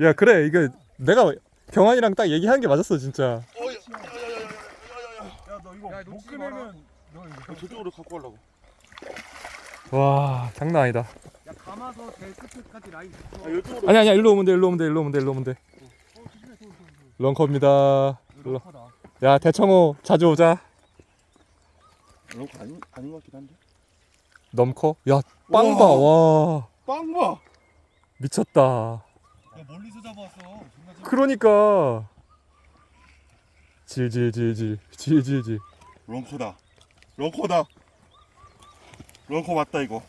야 그래 이거 내가 경환이랑 딱 얘기한 게 맞았어 진짜. 야너 이거 못 끄면 너 이거 저쪽으로 갖고 가려고. 와 장난 아니다. 야 감아서 제 끝까지 라인 아, 이쪽으로. 아니 아니 일로 오면 돼 일로 오면 돼 일로 오면 돼 일로 오면 돼. 런커입니다. 일로. 럭하다. 야 대청호 자주 오자. 런거 아닌 아닌 것 같긴 한데. 넘커. 야 빵봐 와. 빵봐. 미쳤다. 멀리서 잡아왔어. 존나. 그러니까 질질질질 질질질 런커다. 런커다. 런커 맞다 이거.